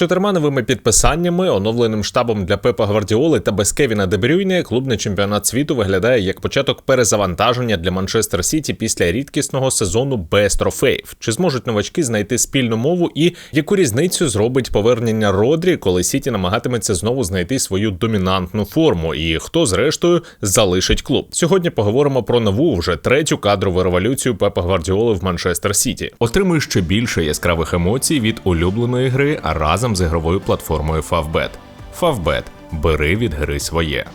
чотирма новими підписаннями, оновленим штабом для Пепа Гвардіоли та без Кевіна Дебрюйне клубний чемпіонат світу виглядає як початок перезавантаження для Манчестер Сіті після рідкісного сезону без трофеїв. Чи зможуть новачки знайти спільну мову і яку різницю зробить повернення Родрі, коли Сіті намагатиметься знову знайти свою домінантну форму? І хто зрештою залишить клуб? Сьогодні поговоримо про нову вже третю кадрову революцію Пепа Гвардіоли в Манчестер Сіті. Отримуй ще більше яскравих емоцій від улюбленої гри разом з ігровою платформою Favbet. Favbet. Бери від гри своє.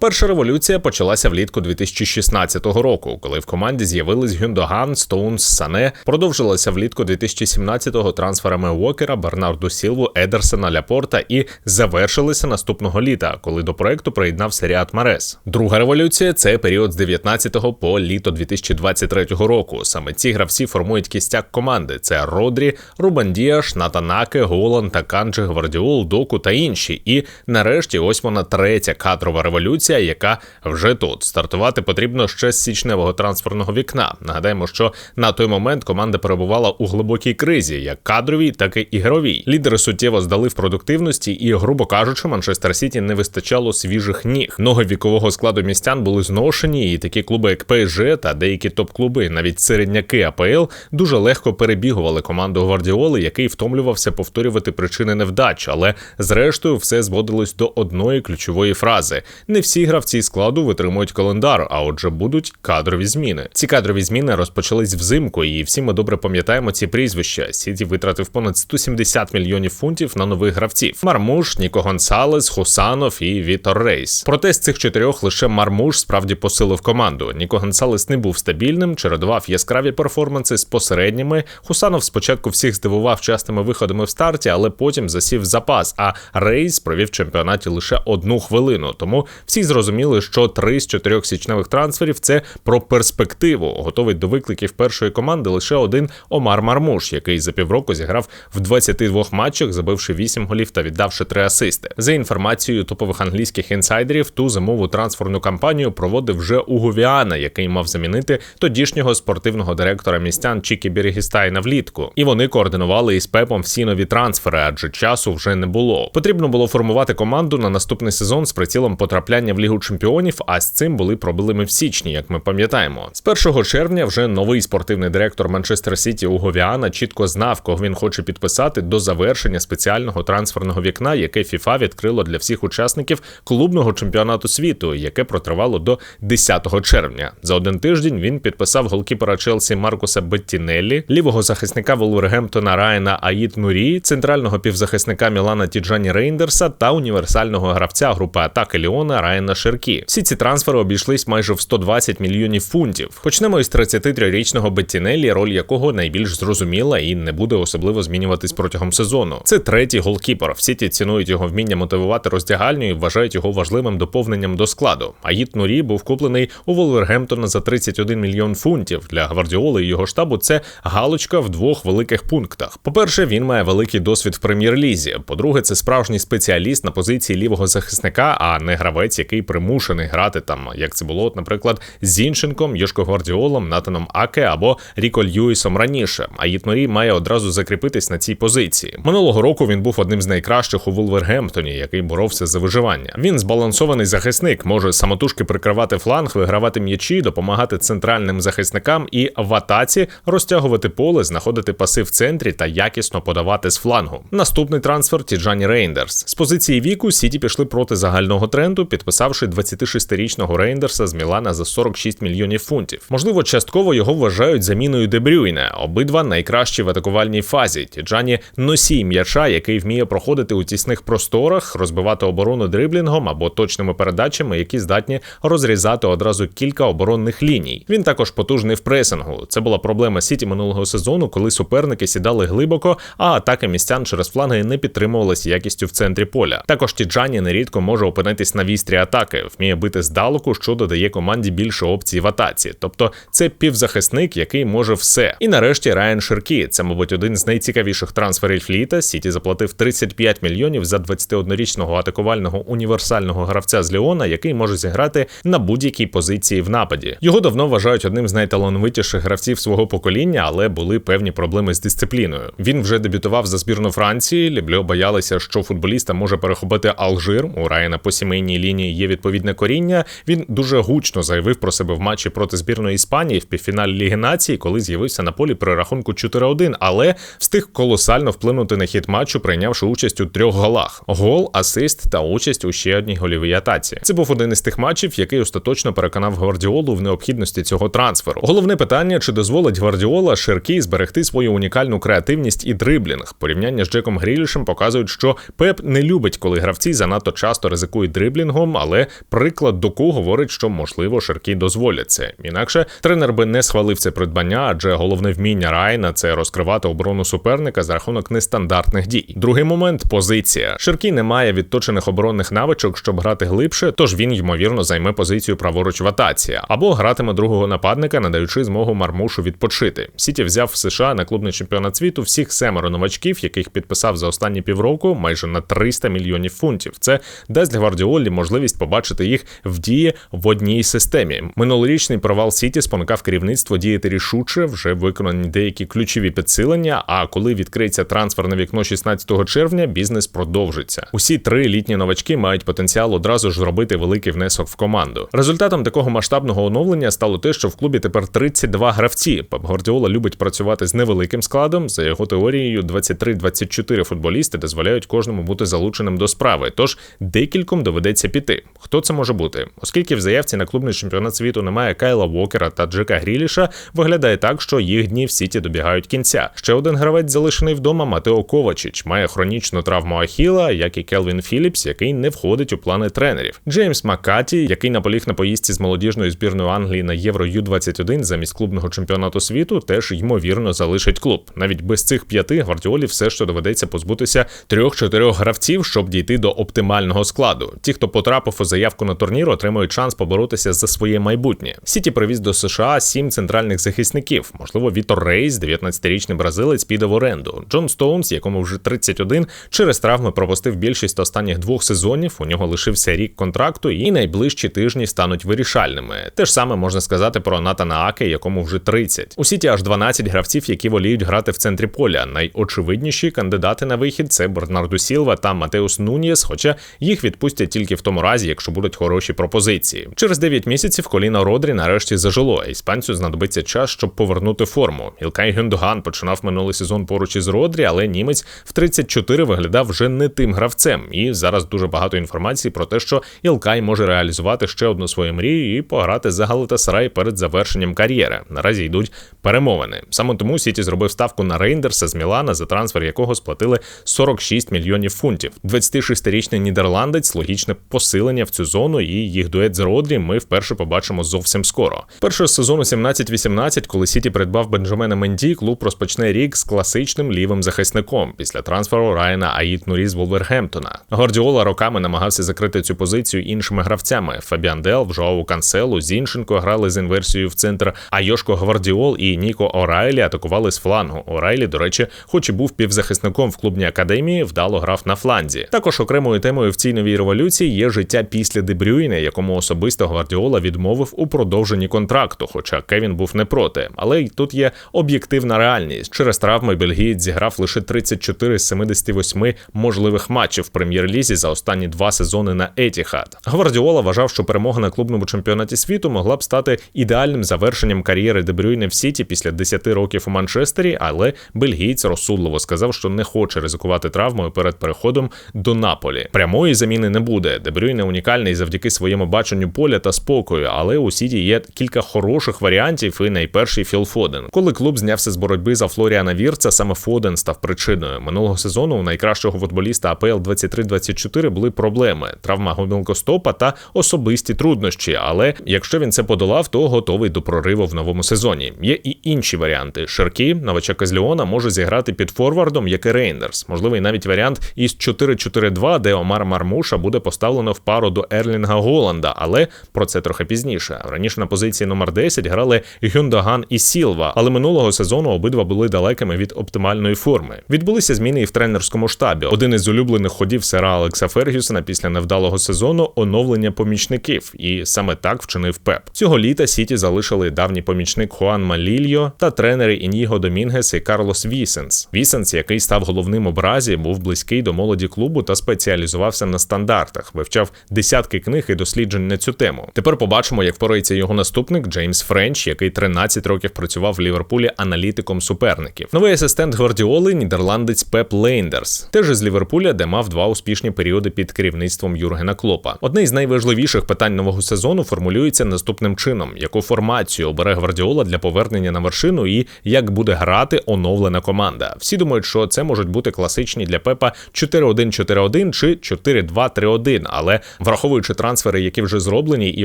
Перша революція почалася влітку 2016 року, коли в команді з'явились Гюндоган, Стоунс, Сане. Продовжилася влітку 2017-го трансферами Уокера, Бернарду Сілву, Едерсона, Ляпорта і завершилися наступного літа, коли до проекту приєднався Ріат Марес. Друга революція це період з 19 по літо 2023 року. Саме ці гравці формують кістяк команди: це Родрі, Рубан Діаш, Натанаке, Голан, Таканджи, Гвардіол, Доку та інші. І нарешті, ось вона третя кадрова революція революція, яка вже тут стартувати потрібно ще з січневого трансферного вікна. Нагадаємо, що на той момент команда перебувала у глибокій кризі, як кадровій, так і ігровій. Лідери суттєво здали в продуктивності, і, грубо кажучи, Манчестер Сіті не вистачало свіжих ніг. Ноги вікового складу містян були зношені, і такі клуби, як ПСЖ та деякі топ-клуби, навіть середняки АПЛ, дуже легко перебігували команду Гвардіоли, який втомлювався повторювати причини невдач, але зрештою все зводилось до одної ключової фрази: не всі всі гравці складу витримують календар, а отже, будуть кадрові зміни. Ці кадрові зміни розпочались взимку, і всі ми добре пам'ятаємо ці прізвища. Сіті витратив понад 170 мільйонів фунтів на нових гравців: Мармуш, Ніко Гонсалес, Хусанов і Вітор Рейс. Проте з цих чотирьох лише Мармуш справді посилив команду. Ніко Гонсалес не був стабільним, чередував яскраві перформанси з посередніми. Хусанов спочатку всіх здивував частими виходами в старті, але потім засів запас. А Рейс провів в чемпіонаті лише одну хвилину. Тому всі зрозуміли, що три з чотирьох січневих трансферів це про перспективу. Готовий до викликів першої команди лише один Омар Мармуш, який за півроку зіграв в 22 матчах, забивши 8 голів та віддавши 3 асисти. За інформацією топових англійських інсайдерів, ту зимову трансферну кампанію проводив вже Угувіана, який мав замінити тодішнього спортивного директора містян Чікі Біргістайна влітку. І вони координували із Пепом всі нові трансфери, адже часу вже не було. Потрібно було формувати команду на наступний сезон з прицілом потрапляння в Лігу Чемпіонів, а з цим були проблеми в січні, як ми пам'ятаємо. З 1 червня вже новий спортивний директор Манчестер Сіті Уго Віана чітко знав, кого він хоче підписати до завершення спеціального трансферного вікна, яке ФІФА відкрило для всіх учасників клубного чемпіонату світу, яке протривало до 10 червня. За один тиждень він підписав голкіпера Челсі Маркуса Беттінеллі, лівого захисника Волвергемптона Райана Аїд Нурі, центрального півзахисника Мілана Тіджані Рейндерса та універсального гравця групи атаки Ліона Райана на Ширкі. Всі ці трансфери обійшлись майже в 120 мільйонів фунтів. Почнемо із 33-річного Беттінеллі, роль якого найбільш зрозуміла і не буде особливо змінюватись протягом сезону. Це третій голкіпер. Всі ті цінують його вміння мотивувати роздягальню і вважають його важливим доповненням до складу. Аїт Нурі був куплений у Волвергемптона за 31 мільйон фунтів. Для гвардіоли і його штабу це галочка в двох великих пунктах. По-перше, він має великий досвід в прем'єр-лізі. По-друге, це справжній спеціаліст на позиції лівого захисника, а не гравець, який який примушений грати там, як це було, наприклад, з Іншенком, Йошко Гвардіолом, Натаном Аке або Ріко Льюісом раніше. А Єтнорі має одразу закріпитись на цій позиції. Минулого року він був одним з найкращих у Вулвергемптоні, який боровся за виживання. Він збалансований захисник, може самотужки прикривати фланг, вигравати м'ячі, допомагати центральним захисникам і в атаці розтягувати поле, знаходити паси в центрі та якісно подавати з флангу. Наступний трансфер Тіджані Рейндерс. З позиції віку Сіті пішли проти загального тренду, підписав підписавши 26-річного Рейндерса з Мілана за 46 мільйонів фунтів. Можливо, частково його вважають заміною Дебрюйне. Обидва найкращі в атакувальній фазі. Тіджані носій м'яча, який вміє проходити у тісних просторах, розбивати оборону дриблінгом або точними передачами, які здатні розрізати одразу кілька оборонних ліній. Він також потужний в пресингу. Це була проблема Сіті минулого сезону, коли суперники сідали глибоко, а атаки містян через фланги не підтримувалися якістю в центрі поля. Також Тіджані нерідко може опинитись на вістрі атаки атаки, вміє бити здалеку, що додає команді більше опцій в атаці. Тобто це півзахисник, який може все. І нарешті Райан Ширкі. Це, мабуть, один з найцікавіших трансферів літа. Сіті заплатив 35 мільйонів за 21-річного атакувального універсального гравця з Ліона, який може зіграти на будь-якій позиції в нападі. Його давно вважають одним з найталановитіших гравців свого покоління, але були певні проблеми з дисципліною. Він вже дебютував за збірну Франції. Лібльо боялися, що футболіста може перехопити Алжир. У Райана по сімейній лінії є відповідне коріння. Він дуже гучно заявив про себе в матчі проти збірної Іспанії в півфіналі Ліги Нації, коли з'явився на полі при рахунку 4-1, але встиг колосально вплинути на хід матчу, прийнявши участь у трьох голах: гол, асист та участь у ще одній голівій атаці. Це був один із тих матчів, який остаточно переконав Гвардіолу в необхідності цього трансферу. Головне питання: чи дозволить Гвардіола Ширкі зберегти свою унікальну креативність і дриблінг? Порівняння з Джеком Грілішем показують, що Пеп не любить, коли гравці занадто часто ризикують дриблінгом, але приклад доку говорить, що можливо Ширкі дозволять це. Інакше тренер би не схвалив це придбання, адже головне вміння Райна це розкривати оборону суперника за рахунок нестандартних дій. Другий момент позиція. Ширкі не має відточених оборонних навичок, щоб грати глибше, тож він ймовірно займе позицію праворуч в атаці або гратиме другого нападника, надаючи змогу мармушу відпочити. Сіті взяв в США на клубний чемпіонат світу всіх семеро новачків, яких підписав за останні півроку, майже на 300 мільйонів фунтів. Це дасть Гвардіолі можливість побачити їх в дії в одній системі. Минулорічний провал Сіті спонукав керівництво діяти рішуче, вже виконані деякі ключові підсилення. А коли відкриється трансферне вікно 16 червня, бізнес продовжиться. Усі три літні новачки мають потенціал одразу ж зробити великий внесок в команду. Результатом такого масштабного оновлення стало те, що в клубі тепер 32 гравці. Пеп Гвардіола любить працювати з невеликим складом. За його теорією, 23-24 футболісти дозволяють кожному бути залученим до справи. Тож декільком доведеться піти. Хто це може бути? Оскільки в заявці на клубний чемпіонат світу немає Кайла Вокера та Джека Гріліша, виглядає так, що їх дні в сіті добігають кінця. Ще один гравець залишений вдома. Матео Ковачич має хронічну травму Ахіла, як і Келвін Філіпс, який не входить у плани тренерів. Джеймс Маккаті, який наполіг на поїздці з молодіжною збірною Англії на Євро Ю-21 замість клубного чемпіонату світу, теж ймовірно залишить клуб. Навіть без цих п'яти гвардіолі все ще доведеться позбутися трьох-чотирьох гравців, щоб дійти до оптимального складу. Ті, хто потрапив у заявку на турнір, отримують шанс поборотися за своє майбутнє. Сіті привіз до США сім центральних захисників. Можливо, Вітор Рейс, 19-річний бразилець, піде в оренду. Джон Стоунс, якому вже 31, через травми пропустив більшість останніх двох сезонів. У нього лишився рік контракту, і найближчі тижні стануть вирішальними. Те ж саме можна сказати про Натана Аке, якому вже 30. У сіті аж 12 гравців, які воліють грати в центрі поля. Найочевидніші кандидати на вихід це Бернарду Сілва та Матеус Нунієс, хоча їх відпустять тільки в тому разі, якщо будуть хороші пропозиції. Через 9 місяців коліна Родрі нарешті зажило. Іспанцю знадобиться час, щоб повернути форму. Ілкай Гюндоган починав минулий сезон поруч із Родрі, але німець в 34 виглядав вже не тим гравцем. І зараз дуже багато інформації про те, що Ілкай може реалізувати ще одну свою мрію і пограти за Галатасарай перед завершенням кар'єри. Наразі йдуть перемовини. Саме тому Сіті зробив ставку на Рейндерса з Мілана, за трансфер якого сплатили 46 мільйонів фунтів. 26-річний нідерландець логічне посилення в цю зону, і їх дует з Родрі ми вперше побачимо зовсім скоро. Першого сезону 17-18, коли Сіті придбав Бенджамена Менді, клуб розпочне рік з класичним лівим захисником після трансферу Райана Аїт Нурі з Волвергемптона. Гвардіола роками намагався закрити цю позицію іншими гравцями. Фабіан Дел, Жоау Канселу, Зінченко грали з інверсією в центр. А Йошко Гвардіол і Ніко Орайлі атакували з флангу. Орайлі, до речі, хоч і був півзахисником в клубній академії, вдало грав на фланзі. Також окремою темою в цій новій революції є життя після Дебрюйне, якому особисто Гвардіола відмовив у продовженні контракту, хоча Кевін був не проти. Але й тут є об'єктивна реальність. Через травми бельгієць зіграв лише 34 з 78 можливих матчів в прем'єр-лізі за останні два сезони на Етіхад. Гвардіола вважав, що перемога на клубному чемпіонаті світу могла б стати ідеальним завершенням кар'єри Дебрюйне в Сіті після 10 років у Манчестері, але бельгієць розсудливо сказав, що не хоче ризикувати травмою перед переходом до Наполі. Прямої заміни не буде. Дебрюйне унікальний завдяки своєму баченню поля та спокою, але у Сіті є кілька хороших варіантів. І найперший Філ Фоден. Коли клуб знявся з боротьби за Флоріана Вірца, саме Фоден став причиною. Минулого сезону у найкращого футболіста АПЛ 23-24 були проблеми: травма гомілкостопа та особисті труднощі. Але якщо він це подолав, то готовий до прориву в новому сезоні. Є і інші варіанти. Шеркі, новачок з Ліона, може зіграти під форвардом, як і Рейндерс. Можливий навіть варіант із 4-4-2, де Омар Мармуша буде поставлено в пару пару до Ерлінга Голланда, але про це трохи пізніше. Раніше на позиції номер 10 грали Гюндаган і Сілва, але минулого сезону обидва були далекими від оптимальної форми. Відбулися зміни і в тренерському штабі. Один із улюблених ходів сера Алекса Фергюсона після невдалого сезону оновлення помічників, і саме так вчинив Пеп. Цього літа Сіті залишили давній помічник Хуан Малільо та тренери Ініго Домінгес і Карлос Вісенс. Вісенс, який став головним образі, був близький до молоді клубу та спеціалізувався на стандартах, вивчав десятки книг і досліджень на цю тему. Тепер побачимо, як впорається його наступник Джеймс Френч, який 13 років працював в Ліверпулі аналітиком суперників. Новий асистент Гвардіоли нідерландець Пеп Лейндерс, теж із Ліверпуля, де мав два успішні періоди під керівництвом Юргена Клопа. Одне із найважливіших питань нового сезону формулюється наступним чином: яку формацію обере Гвардіола для повернення на вершину і як буде грати оновлена команда. Всі думають, що це можуть бути класичні для Пепа 4-1-4-1 чи 4-2-3-1, але враховуючи трансфери, які вже зроблені, і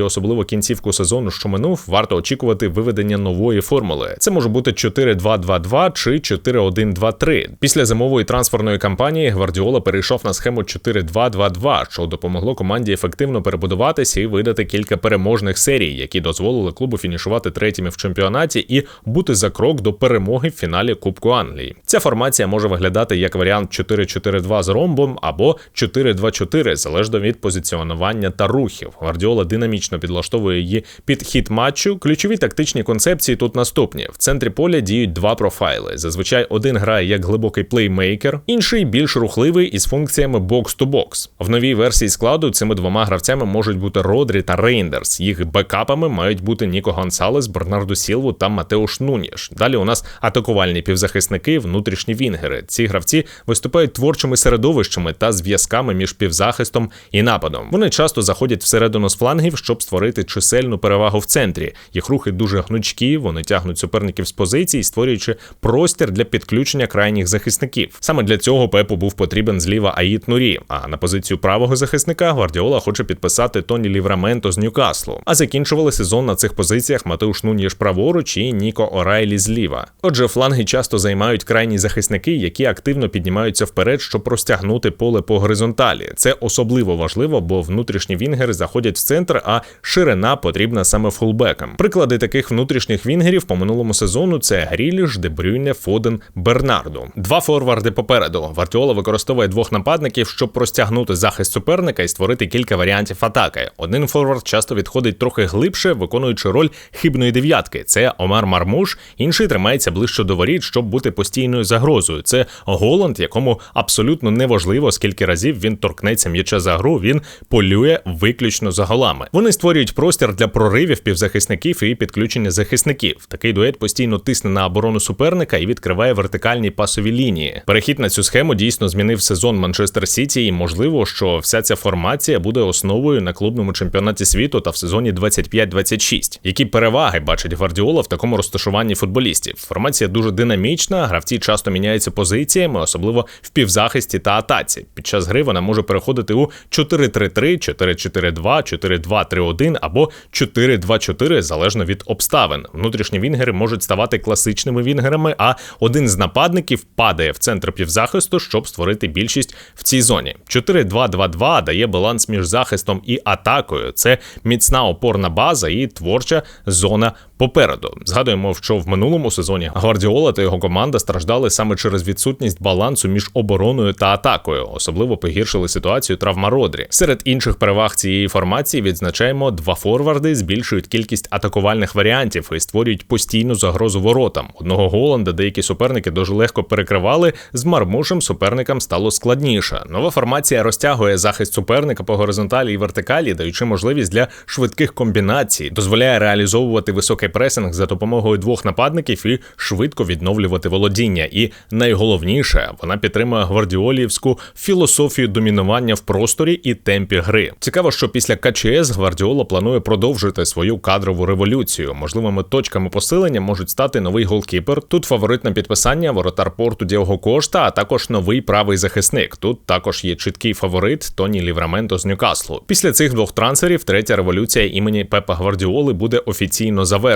особливо кінцівку сезону, що минув, варто очікувати виведення нової формули. Це може бути 4-2-2-2 чи 4-1-2-3. Після зимової трансферної кампанії Гвардіола перейшов на схему 4-2-2-2, що допомогло команді ефективно перебудуватися і видати кілька переможних серій, які дозволили клубу фінішувати третіми в чемпіонаті і бути за крок до перемоги в фіналі Кубку Англії. Ця формація може виглядати як варіант 4-4-2 з ромбом або 4-2-4, залежно від позиціонування та рухів. Гвардіола динамічно підлаштовує її під хід матчу. Ключові тактичні концепції тут наступні: в центрі поля діють два профайли. Зазвичай один грає як глибокий плеймейкер, інший більш рухливий із функціями бокс-то-бокс. В новій версії складу цими двома гравцями можуть бути Родрі та Рейндерс. Їх бекапами мають бути Ніко Гонсалес, Бернардо Сілву та Матеуш Нуніш. Далі у нас атакувальні півзахисники, внутрішні вінгери. Ці гравці виступають творчими середовищами та зв'язками між півзахистом і нападом. Вони часто заходять всередину з флангів, щоб створити чисельну перевагу в центрі. Їх рухи дуже гнучкі, вони тягнуть суперників з позицій, створюючи простір для підключення крайніх захисників. Саме для цього Пепу був потрібен зліва Аїт Нурі. А на позицію правого захисника Гвардіола хоче підписати Тоні Лівраменто з Ньюкаслу. А закінчували сезон на цих позиціях Матеуш Нуніш праворуч і Ніко Орайлі зліва. Отже, фланги часто займають крайні захисники, які активно піднімаються вперед, щоб розтягнути поле по горизонталі. Це особливо важливо, бо внутрішні вінгери заходять в центр, а ширина потрібна саме фулбекам. Приклади таких внутрішніх вінгерів по минулому сезону це Гріліш, Дебрюйне, Фоден, Бернардо. Два форварди попереду. Гвардіола використовує двох нападників, щоб простягнути захист суперника і створити кілька варіантів атаки. Один форвард часто відходить трохи глибше, виконуючи роль хибної дев'ятки. Це Омар Мармуш, інший тримається ближче до воріт, щоб бути постійною загрозою. Це Голланд, якому абсолютно неважливо, скільки разів він торкнеться м'яча за гру. Він полює виключно за голами. Вони створюють простір для проривів півзахисників і підключення захисників. Такий дует постійно тисне на оборону суперника і відкриває вертикальні пасові лінії. Перехід на цю схему дійсно змінив сезон Манчестер Сіті, і можливо, що вся ця формація буде основою на клубному чемпіонаті світу та в сезоні 25-26. Які переваги бачить Гвардіола в такому розташуванні футболістів? Формація дуже динамічна, гравці часто міняються позиціями, особливо в півзахисті та атаці. Під час гри вона може переходити у 4-3-3, 4-4-2, 4-2-3-1 або 4-2-4, залежно від обставин. Внутрішні вінгери можуть ставати класичними вінгерами, а один з нападників падає в центр півзахисту, щоб створити більшість в цій зоні. 4-2-2-2 дає баланс між захистом і атакою. Це міцна опорна база і творча зона попереду. Згадуємо, що в минулому сезоні Гвардіола та його команда страждали саме через відсутність балансу між обороною та атакою. Особливо погіршили ситуацію травма Родрі. Серед інших переваг цієї формації відзначаємо два форварди, збільшують кількість атакувальних варіантів і створюють постійну загрозу воротам. Одного Голланда деякі суперники дуже легко перекривали. З мармушем суперникам стало складніше. Нова формація розтягує захист суперника по горизонталі і вертикалі, даючи можливість для швидких комбінацій, дозволяє реалізовувати високий пресинг за допомогою двох нападників і швидко відновлювати володіння. І найголовніше, вона підтримує гвардіолівську філософію домінування в просторі і темпі гри. Цікаво, що після КЧС Гвардіола планує продовжити свою кадрову революцію. Можливими точками посилення можуть стати новий голкіпер. Тут фаворит на підписання воротар порту Діого Кошта, а також новий правий захисник. Тут також є чіткий фаворит Тоні Лівраменто з Ньюкаслу. Після цих двох трансферів третя революція імені Пепа Гвардіоли буде офіційно завершена